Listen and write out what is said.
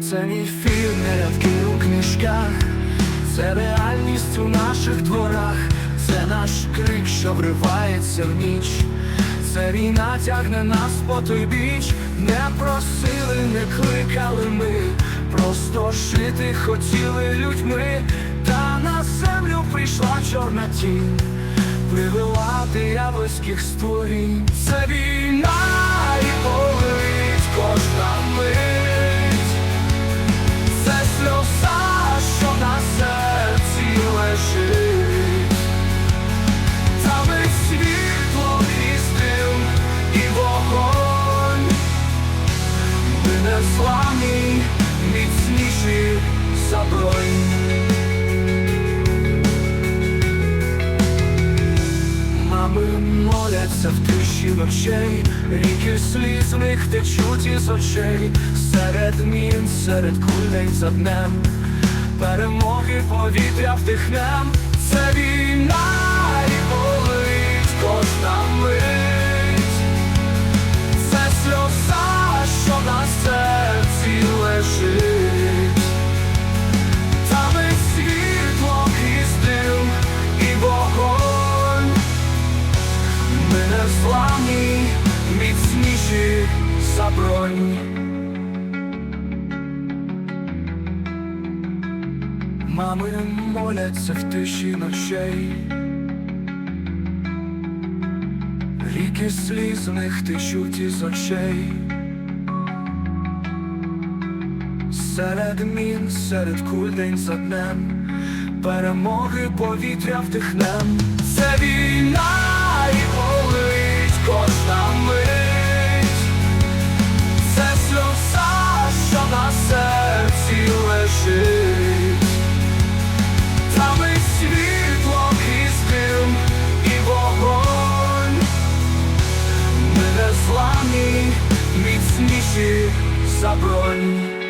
Це мій фільм, не рядки у книжках, це реальність у наших дворах, це наш крик, що вривається в ніч. Це війна тягне нас по той біч, не просили, не кликали ми, просто жити хотіли людьми, та на землю прийшла чорна тінь, привела диявольських створінь. Це війна і болить кожна мить. Мами моляться в тиші ночей, ріки сліз в них течуть із очей, серед мін, серед кульней за днем, перемоги повітря вдихнем, це війна Ми міцніші за бронь. Мами моляться в тиші ночей. Ріки сліз в течуть із очей. Серед мін, серед куль день за днем, перемоги повітря вдихнем. Це війна Не за.